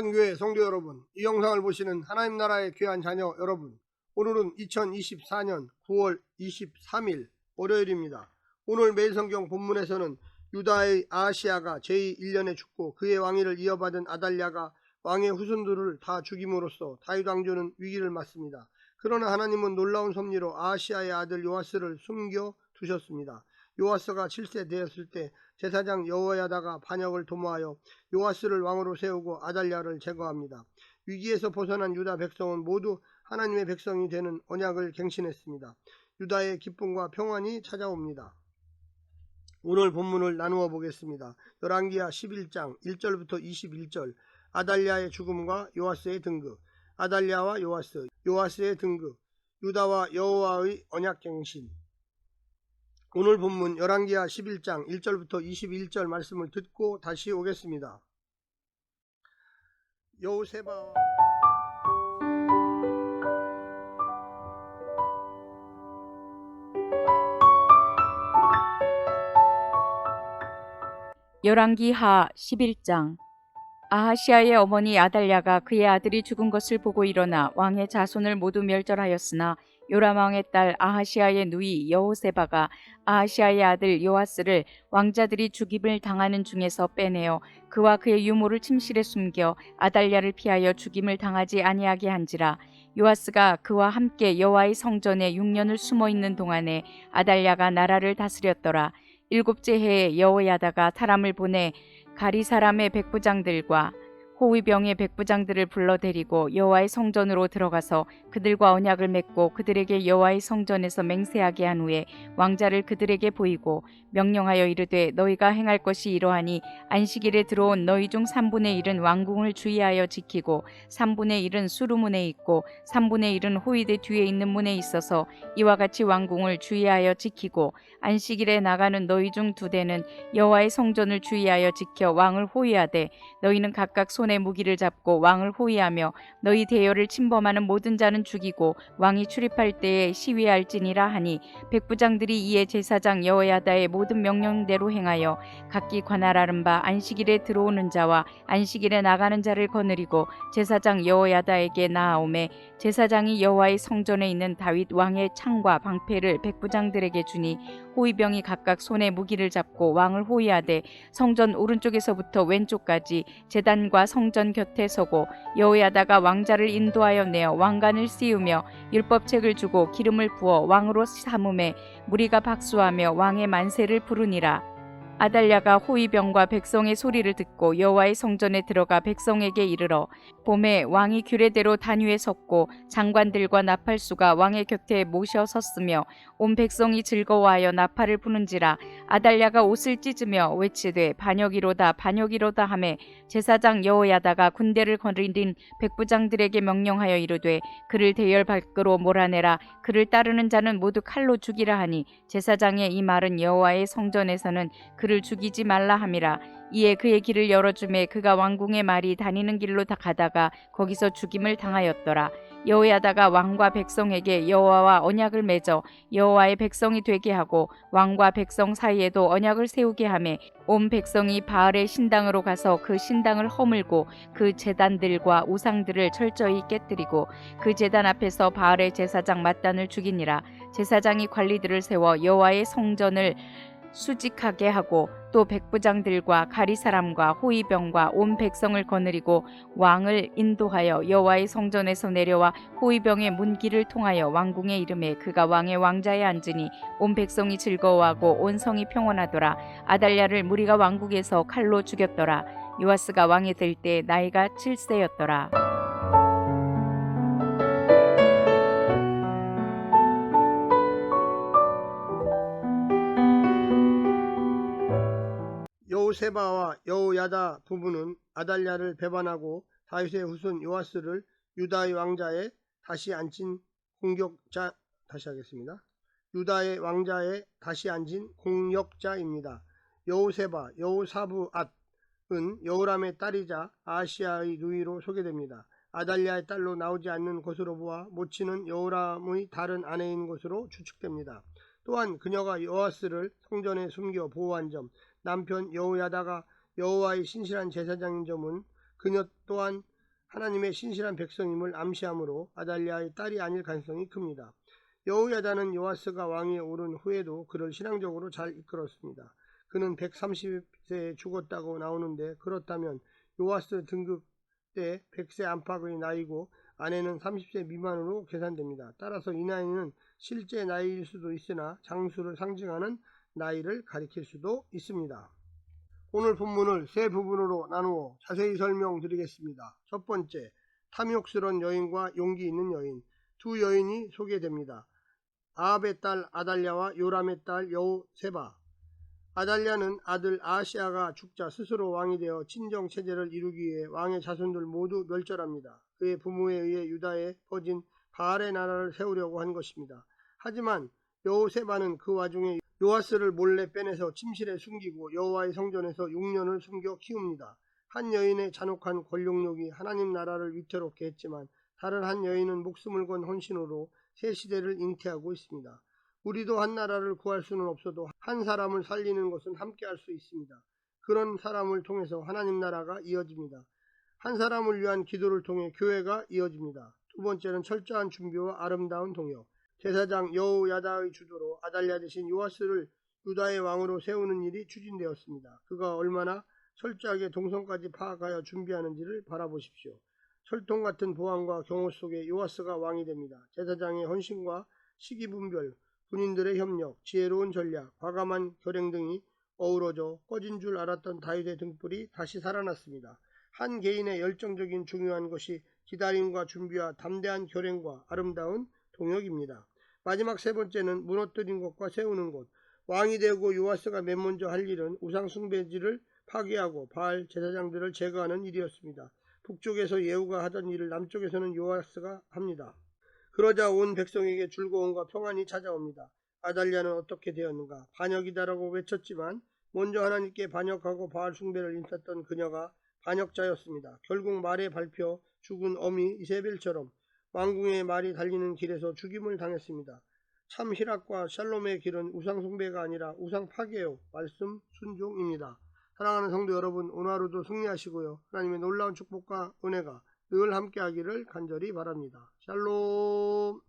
성산교회 성도 여러분, 이 영상을 보시는 하나님 나라의 귀한 자녀 여러분, 오늘은 2024년 9월 23일 월요일입니다. 오늘 매일 성경 본문에서는 유다의 아시아가 제1년에 죽고 그의 왕위를 이어받은 아달랴가 왕의 후손들을 다 죽임으로써 다윗 왕조는 위기를 맞습니다. 그러나 하나님은 놀라운 섭리로 아시아의 아들 요아스를 숨겨 두셨습니다. 요아스가 7세 되었을 때 제사장 여호야다가 반역을 도모하여 요아스를 왕으로 세우고 아달랴를 제거합니다. 위기에서 벗어난 유다 백성은 모두 하나님의 백성이 되는 언약을 갱신했습니다. 유다의 기쁨과 평안이 찾아옵니다. 오늘 본문을 나누어 보겠습니다. 열왕기하 11장 1절부터 21절 아달랴의 죽음과 요아스의 등극 아달랴와 요아스 요아스의 등극 유다와 여호와의 언약 갱신 오늘 본문 열왕기하 11장 1절부터 21절 말씀을 듣고 다시 오겠습니다. 여호세바 열왕기하 11장 아하시아의 어머니 아달랴가 그의 아들이 죽은 것을 보고 일어나 왕의 자손을 모두 멸절하였으나 요람 왕의 딸 아하시아의 누이 여호세바가 아하시아의 아들 요아스를 왕자들이 죽임을 당하는 중에서 빼내어 그와 그의 유모를 침실에 숨겨 아달랴를 피하여 죽임을 당하지 아니하게 한지라. 요아스가 그와 함께 여호와의 성전에 6년을 숨어 있는 동안에 아달랴가 나라를 다스렸더라. 일곱째 해에 여호야다가 사람을 보내 가리 사람의 백부장들과 호위병의 백부장들을 불러 데리고 여호와의 성전으로 들어가서 그들과 언약을 맺고 그들에게 여호와의 성전에서 맹세하게 한 후에 왕자를 그들에게 보이고 명령하여 이르되 너희가 행할 것이 이러하니 안식일에 들어온 너희 중 3분의 1은 왕궁을 주의하여 지키고 3분의 1은 수루문에 있고 3분의 1은 호위대 뒤에 있는 문에 있어서 이와 같이 왕궁을 주의하여 지키고 안식일에 나가는 너희 중 두 대는 여호와의 성전을 주의하여 지켜 왕을 호위하되 너희는 각각 손에 무기를 잡고 왕을 호위하며 너희 대열을 침범하는 모든 자는 죽이고 왕이 출입할 때에 시위할지니라 하니 백부장들이 이에 제사장 여호야다의 모든 명령대로 행하여 각기 관할하는 바 안식일에 들어오는 자와 안식일에 나가는 자를 거느리고 제사장 여호야다에게 나아오매 제사장이 여호와의 성전에 있는 다윗 왕의 창과 방패를 백부장들에게 주니 호위병이 각각 손에 무기를 잡고 왕을 호위하되 성전 오른쪽에서부터 왼쪽까지 제단과 성전 곁에 서고 여호야다가 왕자를 인도하여 내어 왕관을 씌우며 율법책을 주고 기름을 부어 왕으로 삼음에 무리가 박수하며 왕의 만세를 부르니라 아달랴가 호위병과 백성의 소리를 듣고 여호와의 성전에 들어가 백성에게 이르러 봄에 왕이 규례대로 단위에 섰고 장관들과 나팔수가 왕의 곁에 모셔 섰으며 온 백성이 즐거워하여 나팔을 부는지라 아달랴가 옷을 찢으며 외치되 반역이로다 반역이로다 하매 제사장 여호야다가 군대를 거느린 백부장들에게 명령하여 이르되 그를 대열 밖으로 몰아내라. 그를 따르는 자는 모두 칼로 죽이라 하니 제사장의 이 말은 여호와의 성전에서는 그를 죽이지 말라 함이라. 이에 그의 길을 열어주매 그가 왕궁의 말이 다니는 길로 다 가다가 거기서 죽임을 당하였더라. 여호야다가 왕과 백성에게 여호와와 언약을 맺어 여호와의 백성이 되게 하고 왕과 백성 사이에도 언약을 세우게 하매 온 백성이 바알의 신당으로 가서 그 신당을 허물고 그 제단들과 우상들을 철저히 깨뜨리고 그 제단 앞에서 바알의 제사장 mat단을 죽이니라. 제사장이 관리들을 세워 여호와의 성전을 수직하게 하고 또 백부장들과 가리 사람과 호위병과 온 백성을 거느리고 왕을 인도하여 여호와의 성전에서 내려와 호위병의 문길을 통하여 왕궁에 이름에 그가 왕의 왕자에 앉으니 온 백성이 즐거워하고 온 성이 평온하더라. 아달랴를 무리가 왕국에서 칼로 죽였더라. 요아스가 왕이 될 때 나이가 7세였더라 여호세바와 여호야다 부부는 아달랴를 배반하고 다윗의 후손 요아스를 유다의 왕자에 다시 앉힌 공격자 다시 하겠습니다. 유다의 왕자에 다시 앉은 공역자입니다. 여호세바, 여호사부 앗은 여호람의 딸이자 아시아의 누이로 소개됩니다. 아달랴의 딸로 나오지 않는 것으로 보아 모치는 여호람의 다른 아내인 것으로 추측됩니다. 또한 그녀가 요아스를 성전에 숨겨 보호한 점, 남편 여호야다가 여호와의 신실한 제사장인 점은 그녀 또한 하나님의 신실한 백성임을 암시하므로 아달랴의 딸이 아닐 가능성이 큽니다. 여우야다는 요아스가 왕위에 오른 후에도 그를 신앙적으로 잘 이끌었습니다. 그는 130세에 죽었다고 나오는데 그렇다면 요아스 등극 때 100세 안팎의 나이고 아내는 30세 미만으로 계산됩니다. 따라서 이 나이는 실제 나이일 수도 있으나 장수를 상징하는 나이를 가리킬 수도 있습니다. 오늘 본문을 세 부분으로 나누어 자세히 설명드리겠습니다. 첫 번째, 탐욕스러운 여인과 용기 있는 여인. 두 여인이 소개됩니다. 아합의 딸 아달랴와 요람의 딸 여우세바. 아달랴는 아들 아시아가 죽자 스스로 왕이 되어 친정 체제를 이루기 위해 왕의 자손들 모두 멸절합니다. 그의 부모에 의해 유다에 퍼진 바알의 나라를 세우려고 한 것입니다. 하지만 여우세바는 그 와중에 요아스를 몰래 빼내서 침실에 숨기고 여호와의 성전에서 6년을 숨겨 키웁니다. 한 여인의 잔혹한 권력욕이 하나님 나라를 위태롭게 했지만 다른 한 여인은 목숨을 건 헌신으로 새 시대를 잉태하고 있습니다. 우리도 한 나라를 구할 수는 없어도 한 사람을 살리는 것은 함께 할 수 있습니다. 그런 사람을 통해서 하나님 나라가 이어집니다. 한 사람을 위한 기도를 통해 교회가 이어집니다. 두 번째는 철저한 준비와 아름다운 동역. 제사장 여호야다의 주도로 아달랴 대신 요아스를 유다의 왕으로 세우는 일이 추진되었습니다. 그가 얼마나 철저하게 동선까지 파악하여 준비하는지를 바라보십시오. 철통 같은 보안과 경호 속에 요아스가 왕이 됩니다. 제사장의 헌신과 시기 분별, 군인들의 협력, 지혜로운 전략, 과감한 결행 등이 어우러져 꺼진 줄 알았던 다윗의 등불이 다시 살아났습니다. 한 개인의 열정적인 중요한 것이 기다림과 준비와 담대한 결행과 아름다운 동역입니다. 마지막 세 번째는 무너뜨린 것과 세우는 것. 왕이 되고 요아스가 맨 먼저 할 일은 우상 숭배지를 파괴하고 바알 제사장들을 제거하는 일이었습니다. 북쪽에서 예후가 하던 일을 남쪽에서는 요아스가 합니다. 그러자 온 백성에게 즐거움과 평안이 찾아옵니다. 아달랴는 어떻게 되었는가? 반역이다라고 외쳤지만 먼저 하나님께 반역하고 바알 숭배를 인쳤던 그녀가 반역자였습니다. 결국 말에 밟혀 죽은 어미 이세벨처럼 왕궁의 말이 달리는 길에서 죽임을 당했습니다. 참 희락과 샬롬의 길은 우상 숭배가 아니라 우상 파괴요. 말씀 순종입니다. 사랑하는 성도 여러분, 오늘 하루도 승리하시고요. 하나님의 놀라운 축복과 은혜가 늘 함께하기를 간절히 바랍니다. 샬롬.